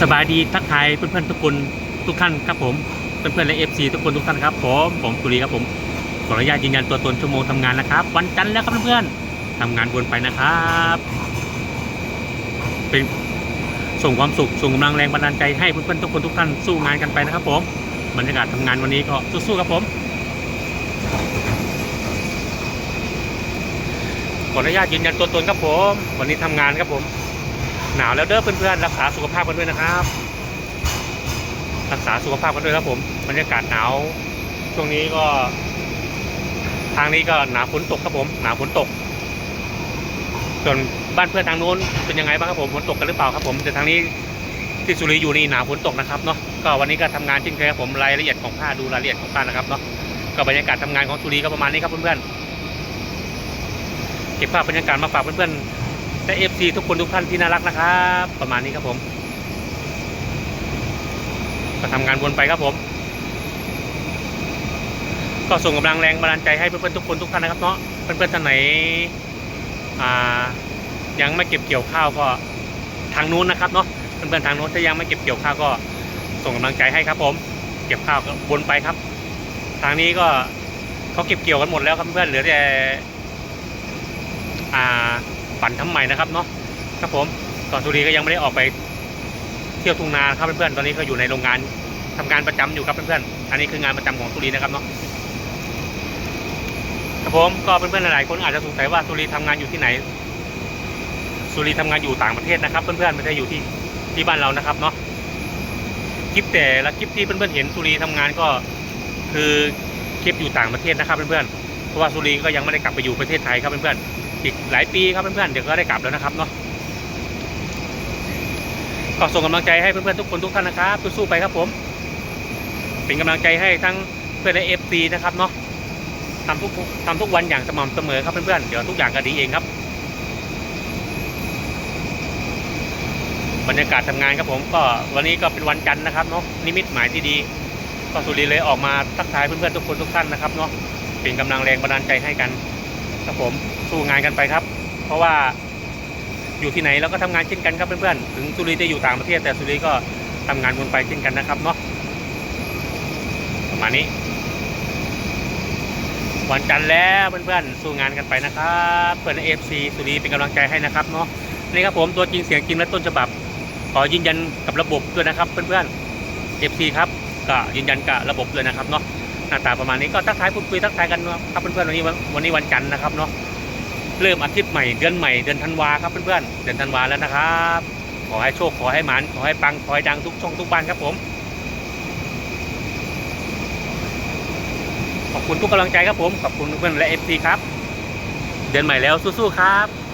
สบายดีทักทายเพื่อนๆทุกคนทุกท่านครับผมเพื่อนๆและเอฟซีทุกคนทุกท่านครับผมผมสุรีครับผมขออนุญาตยืนยันตัวตนชั่วโมงทำงานนะครับ วันจันทร์แล้วครับเพื่อนๆทำงานวนไปนะครับ เป็นส่งความสุขส่งกำลังแรงบันดาลใจให้เพื่อนๆทุกคนทุกท่านสู้งานกันไปนะครับผมบรรยากาศทำงานวันนี้ก็สู้ๆครับผมขออนุญาตยืนยันตัวตนครับผม วันนี้ทำงานครับผม หนาวแล้วเด้อเพื่อนๆรักษาสุขภาพกันด้วยนะครับ รักษาสุขภาพกันด้วยครับผมบรรยากาศหนาวช่วงนี้ก็ ทางนี้ก็หนาวฝนตกครับผม หนาวฝนตก ส่วนบ้านเพื่อนทางโน้นเป็นยังไงบ้างครับผมฝนตกกันหรือเปล่าครับผมแต่ทางนี้ที่สุริอยู่นี่หนาวฝนตกนะครับเนาะก็วันนี้ก็ทำงานจริงๆครับผมรายละเอียดของผ้าดูรายละเอียดของผ้านะครับเนาะก็บรรยากาศทำงานของสุรีก็ประมาณนี้ครับเพื่อนๆเก็บภาพบรรยากาศมาฝากเพื่อนๆ และเอฟซีทุกคนทุกท่านที่น่ารักนะครับ ประมาณนี้ครับผม ก็ทำงานวนไปครับผม ก็ส่งกำลังแรงบันดาลใจให้เพื่อนๆทุกคนทุกท่านนะครับเนาะเพื่อนๆท่านไหนยังไม่เก็บเกี่ยวข้าวก็ทางนู้นนะครับเนาะเพื่อนๆทางนู้นถ้ายังไม่เก็บเกี่ยวข้าวก็ส่งกำลังใจให้ครับผม เก็บข้าวก็วนไปครับ ทางนี้ก็เขาเก็บเกี่ยวกันหมดแล้วครับเพื่อนๆเหลือแต่อ่า ปั่นทำใหม่นะครับเนาะครับผมก่อนสุรีก็ยังไม่ได้ออกไปเที่ยวทุ่งนาครับเพื่อนๆตอนนี้ก็อยู่ในโรงงานทำงานประจำอยู่ครับเพื่อนๆอันนี้คืองานประจำของสุรีนะครับเนาะครับผมก็เพื่อนๆหลายๆคนอาจจะสงสัยว่าสุรีทำงานอยู่ที่ไหน สุรีทำงานอยู่ต่างประเทศนะครับ เพื่อนๆไม่ได้อยู่ที่ที่บ้านเรานะครับเนาะคลิปแต่ละคลิปที่เพื่อนๆเห็นสุรีทำงานก็คือคลิปอยู่ต่างประเทศนะครับเพื่อนๆเพราะว่าสุรีก็ยังไม่ได้กลับไปอยู่ประเทศไทยครับเพื่อนๆ อีกหลายปีครับเพื่อนๆเดี๋ยวก็ได้กลับแล้วนะครับเนาะก็ส่งกำลังใจให้เพื่อนๆทุกคนทุกท่านนะครับสู้ๆไปครับผม เป็นกำลังใจให้ทั้งเพื่อนและเอฟซีนะครับเนาะทำทุกทำทุกวันอย่างสม่ำเสมอครับเพื่อนๆเดี๋ยวทุกอย่างก็ดีเองครับ บรรยากาศทำงานครับผม ก็วันนี้ก็เป็นวันจันทร์นะครับเนาะนิมิตหมายที่ดีก็สุริเลยออกมาทักทายเพื่อนๆทุกคนทุกท่านนะครับเนาะเป็นกำลังแรงบันดาลใจให้กัน ครับผมสู้งานกันไปครับ เพราะว่าอยู่ที่ไหนเราก็ทำงานเช่นกันครับเพื่อนๆถึงสุรีจะอยู่ต่างประเทศ แต่สุรีก็ทำงานวนไปเช่นกันนะครับเนาะประมาณนี้ วันจันทร์แล้วเพื่อนๆสู้งานกันไปนะครับเพื่อนเอฟซีสุรีเป็นกำลังใจให้นะครับเนาะนี่ครับผมตัวจริงเสียงจริงและต้นฉบับ ขอยืนยันกับระบบด้วยนะครับเพื่อนๆเอฟซีครับก็ยืนยันกับระบบด้วยนะครับเนาะ หน้าตาประมาณนี้ก็ทักทายพูดคุยทักทายกันครับเพื่อนๆวันนี้วันวันนี้วันจันทร์นะครับเนาะเริ่มอาทิตย์ใหม่เดือนใหม่เดือนธันวาครับเพื่อนๆเดือนธันวาแล้วนะครับ ขอให้โชคขอให้หมานขอให้ปังขอให้ดังทุกช่องทุกบ้านครับผมขอบคุณทุกกำลังใจครับผมขอบคุณเพื่อนและเอฟซีครับ เดือนใหม่แล้วสู้ๆครับ